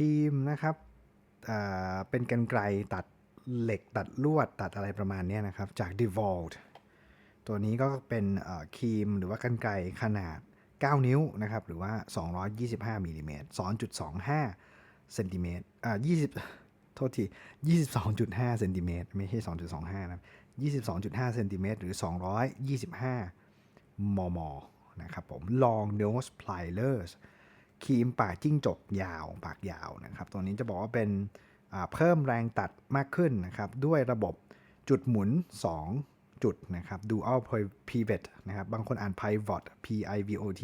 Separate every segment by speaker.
Speaker 1: รีมนะครับเป็นกันไกรตัดเหล็กตัดลวดตัดอะไรประมาณนี้นะครับ จาก d e v o l t ตัวนี้ก็เป็นครีมหรือว่ากันไกรขนาด 9 นิ้วนะครับ หรือว่า 225มิลลิเมตร2.25เซนติเมตรอ่า20 โทษที22.5เซนติเมตรไม่ใช่ 2.25 นะครับ22.5เซนติเมตรหรือ 225 มม นะครับผม long nose pliers ครีมปากจิ้งจกยาวปากยาวนะครับ ตัวนี้จะบอกว่าเป็นเพิ่มแรงตัดมากขึ้นนะครับ ด้วยระบบจุดหมุน 2 จุดนะครับ dual pivot นะครับ บางคนอ่าน pivot p i v o t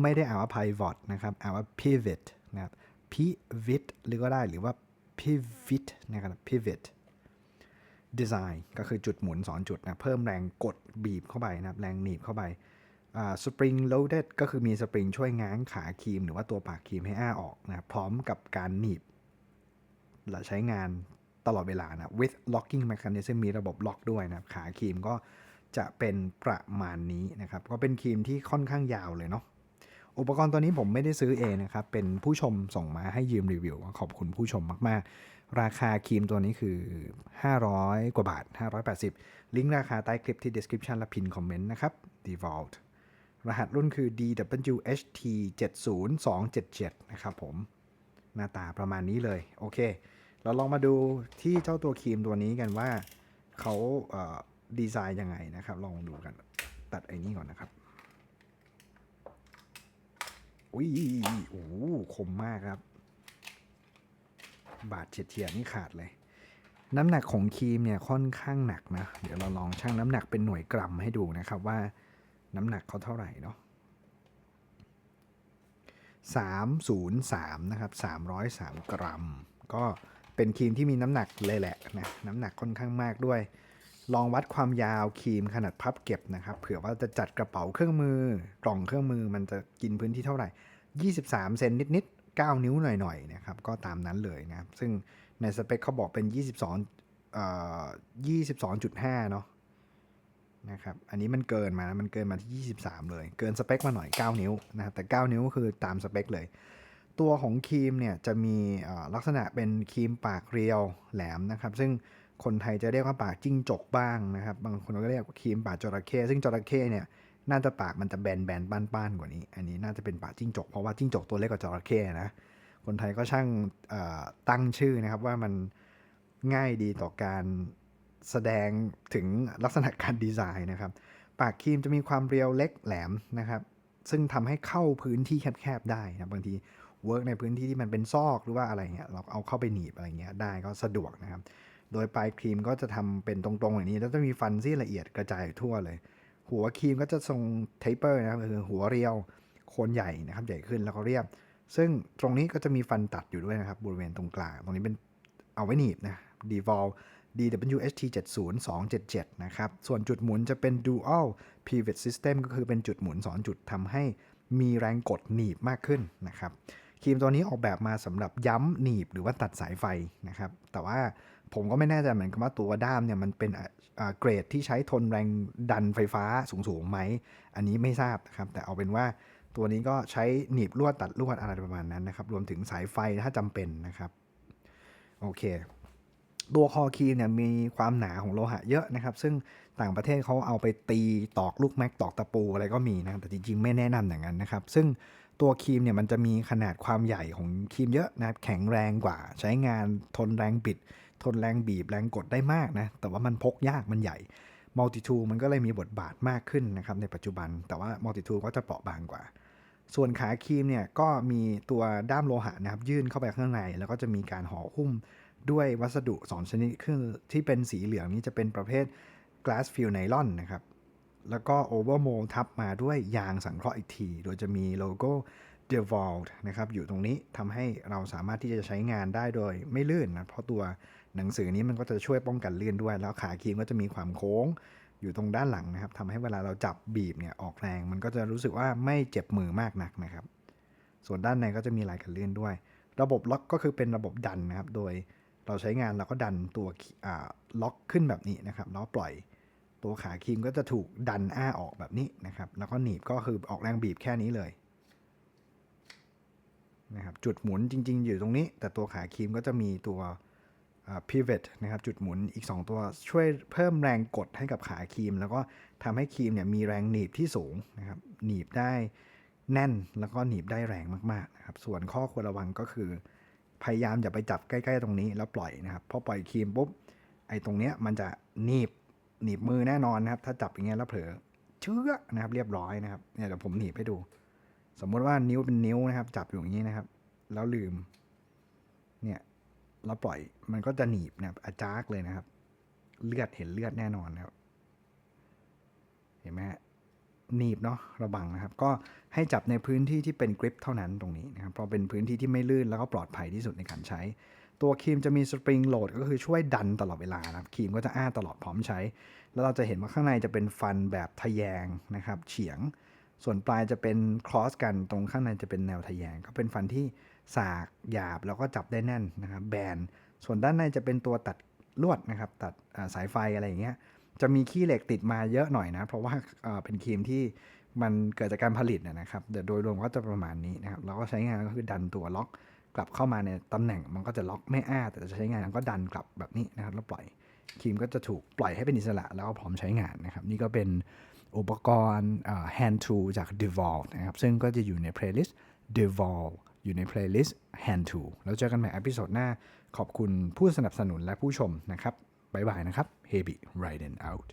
Speaker 1: ไม่ได้อ่านว่า pivot นะครับอ่านว่า pivot นะครับ pivot หรือก็ได้หรือว่า pivot นะครับ pivot design ก็คือจุดหมุน 2 จุดนะ เพิ่มแรงกดบีบเข้าไปนะครับ แรงหนีบเข้าไป สปริงโ loaded ก็คือมีสปริงช่วยง้างขาครีม หรือว่าตัวปากครีมให้อ้าออกนะพร้อมกับการหนีบ และใช้งานตลอดเวลานะ with locking mechanism มีระบบล็อกด้วยนะขาครีมก็จะเป็นประมาณนี้นะครับ ก็เป็นครีมที่ค่อนข้างยาวเลยเนาะอุปกรณ์ตัวนี้ผมไม่ได้ซื้อเองนะครับ เป็นผู้ชมส่งมาให้ยืมรีวิว ขอบคุณผู้ชมมาก ๆ ราคาครีมตัวนี้คือ 500 กว่าบาท 580 ลิงก์ราคาใต้คลิปที่ description และพินคอมเมนต์นะครับ default รหัสรุ่นคือ DWHT 70277 นะครับผม หน้าตาประมาณนี้เลย โอเค เราลองมาดูที่เจ้าตัวครีมตัวนี้กันว่าเขาเดีไซน์ยังไงนะครับ ลองดูกัน ตัดไอ้นี่ก่อนนะครับ อุ้ยโอ้โหคมมากครับ บาดเฉียดเฉียดนี่ขาดเลย น้ำหนักของครีมเนี่ยค่อนข้างหนักนะ เดี๋ยวเราลองชั่งน้ำหนักเป็นหน่วยกรัมให้ดูนะครับว่า น้ำหนักเขาเท่าไหร่เนาะ303 นะครับ 303 กรัม ก็เป็นครีมที่มีน้ำหนักเลยแหละนะน้ำหนักค่อนข้างมากด้วย ลองวัดความยาวครีมขนาดพับเก็บนะครับ เผื่อว่าจะจัดกระเป๋าเครื่องมือกล่องเครื่องมือมันจะกินพื้นที่เท่าไหร่ 23 เซนนิดๆ 9 นิ้วหน่อยๆนะครับ ก็ตามนั้นเลยนะครับ ซึ่งในสเปคเขาบอกเป็น 22เอ่อ22.5 เนาะ นะครับ อันนี้มันเกินมานะมันเกินมาที่ 23 เลย เกินสเปคมาหน่อย 9 นิ้วนะครับแต่ 9 นิ้วก็คือตามสเปคเลย ตัวของครีมเนี่ยจะมีลักษณะเป็นครีมปากเรียวแหลมนะครับ ซึ่งคนไทยจะเรียกว่าปากจิ้งจกบ้างนะครับ บางคนก็เรียกว่าครีมปากจระเข้ ซึ่งจระเข้เนี่ยน่าจะปากมันจะแบนแบนๆป้านๆกว่านี้ อันนี้น่าจะเป็นปากจิ้งจก เพราะว่าจิ้งจกตัวเล็กกว่าจระเข้นะ คนไทยก็ช่างตั้งชื่อนะครับว่ามันง่ายดีต่อการ แสดงถึงลักษณะการดีไซน์นะครับ ปากครีมจะมีความเรียวเล็กแหลมนะครับ ซึ่งทำให้เข้าพื้นที่แคบๆได้นะบางทีเวิร์กในพื้นที่ที่มันเป็นซอกหรือว่าอะไรเงี้ยเราเอาเข้าไปหนีบอะไรเงี้ยได้ก็สะดวกนะครับ โดยปลายครีมก็จะทำเป็นตรงๆอย่างนี้ แล้วจะมีฟันที่ละเอียดกระจายทั่วเลย หัวครีมก็จะทรงเทปเปอร์นะครับคือหัวเรียวโคนใหญ่นะครับใหญ่ขึ้นแล้วก็เรียบ ซึ่งตรงนี้ก็จะมีฟันตัดอยู่ด้วยนะครับบริเวณตรงกลางตรงนี้เป็นเอาไว้หนีบนะ devolve DWHT DWST70277 นะครับ ส่วนจุดหมุนจะเป็น dual pivot system ก็คือเป็นจุดหมุน 2 จุดทำให้มีแรงกดหนีบมากขึ้นนะครับครีมตัวนี้ออกแบบมาสำหรับย้ำหนีบหรือว่าตัดสายไฟนะครับ แต่ว่าผมก็ไม่แน่ใจเหมือนกันว่าตัวด้ามเนี่ยมันเป็นเกรดที่ใช้ทนแรงดันไฟฟ้าสูงๆไหม อันนี้ไม่ทราบนะครับ แต่เอาเป็นว่าตัวนี้ก็ใช้หนีบลวดตัดลวดอะไรประมาณนั้นนะครับ รวมถึงสายไฟถ้าจำเป็นนะครับ โอเค ตัวคอครีมเนี่ยมีความหนาของโลหะเยอะนะครับ ซึ่งต่างประเทศเขาเอาไปตีตอกลูกแม็กตอกตะปูอะไรก็มีนะแต่จริงๆ ไม่แนะนำอย่างนั้นนะครับ ซึ่งตัวครีมเนี่ยมันจะมีขนาดความใหญ่ของครีมเยอะนะครับแข็งแรงกว่า ใช้งานทนแรงบิด ทนแรงบีบแรงกดได้มากนะ แต่ว่ามันพกยากมันใหญ่มัลติทูมันก็เลยมีบทบาทมากขึ้นนะครับในปัจจุบัน แต่ว่ามัลติทูก็จะเปราะบางกว่า ส่วนขาครีมเนี่ยก็มีตัวด้ามโลหะนะครับยื่นเข้าไปข้างใน แล้วก็จะมีการห่อหุ้ม ด้วยวัสดุ 2 ชนิดคือที่เป็นสีเหลืองนี้จะเป็นประเภท glass fill nylon นะครับ แล้วก็ overmold ทับมาด้วยยางสังเคราะห์อีกที โดยจะมีโลโก้ d e v o l t นะครับ อยู่ตรงนี้ทำให้เราสามารถที่จะใช้งานได้โดยไม่ลื่นนะ เพราะตัวหนังสือนี้มันก็จะช่วยป้องกันลื่นด้วย แล้วขาครีมก็จะมีความโค้งอยู่ตรงด้านหลังนะครับทำให้เวลาเราจับบีบเนี่ยออกแรง มันก็จะรู้สึกว่าไม่เจ็บมือมากนักนะครับ ส่วนด้านในก็จะมีลายกันลื่นด้วย ระบบล็อกก็คือเป็นระบบดันนะครับ โดย เราใช้งานเราก็ดันตัวล็อกขึ้นแบบนี้นะครับแล้วปล่อยตัวขาครีมก็จะถูกดันอ้าออกแบบนี้นะครับ แล้วก็หนีบก็คือออกแรงบีบแค่นี้เลยนะครับจุดหมุนจริง ๆ อยู่ตรงนี้ แต่ตัวขาครีมก็จะมีตัว pivot นะครับจุดหมุนอีก 2 ตัวช่วยเพิ่มแรงกดให้กับขาครีม แล้วก็ทำให้ครีมเนี่ยมีแรงหนีบที่สูงนะครับหนีบได้แน่นแล้วก็หนีบได้แรงมากๆนะครับส่วนข้อควรระวังก็คือ พยายามอย่าไปจับใกล้ๆตรงนี้แล้วปล่อยนะครับพอปล่อยครีมปุ๊บไอ้ตรงเนี้ยมันจะหนีบหนีบมือแน่นอนนะครับ ถ้าจับอย่างเงี้ยแล้วเผลอเชื้อนะครับ เรียบร้อยนะครับเนี่ยเดี๋ยวผมหนีบให้ดู สมมติว่านิ้วเป็นนิ้วนะครับ จับอยู่อย่างนี้นะครับ แล้วลืม เนี่ยเราปล่อยมันก็จะหนีบนะครับอาจารกเลยนะครับ เลือดเห็นเลือดแน่นอนนะครับ หนีบเนาะระวังนะครับ ก็ให้จับในพื้นที่ที่เป็นกริปเท่านั้นตรงนี้นะครับเพราะเป็นพื้นที่ที่ไม่ลื่นแล้วก็ปลอดภัยที่สุดในการใช้ ตัวครีมจะมีสปริงโหลดก็คือช่วยดันตลอดเวลานะครับครีมก็จะอ้าตลอดพร้อมใช้ แล้วเราจะเห็นว่าข้างในจะเป็นฟันแบบทะแยงนะครับเฉียง ส่วนปลายจะเป็นครอสกันตรงข้างในจะเป็นแนวทะแยง ก็เป็นฟันที่สากหยาบแล้วก็จับได้แน่นนะครับแบนส่วนด้านในจะเป็นตัวตัดลวดนะครับตัดสายไฟอะไรอย่างเงี้ย จะมีขี้เหล็กติดมาเยอะหน่อยนะ เพราะว่าเป็นครีมที่มันเกิดจากการผลิตนะครับแต่โดยรวมก็จะประมาณนี้นะครับแล้วก็ใช้งานก็คือดันตัวล็อกกลับเข้ามาในตำแหน่งมันก็จะล็อกไม่อ้า แต่จะใช้งานก็ดันกลับแบบนี้นะครับแล้วปล่อยครีมก็จะถูกปล่อยให้เป็นอิสระแล้วก็พร้อมใช้งานนะครับ นี่ก็เป็นอุปกรณ์ hand tool จาก Devolve นะครับ ซึ่งก็จะอยู่ใน playlist Devolve อยู่ใน playlist hand tool แล้วเจอกันใหม่อพิโซดหน้า ขอบคุณผู้สนับสนุนและผู้ชมนะครับ บายบายนะครับ Hebi Riding out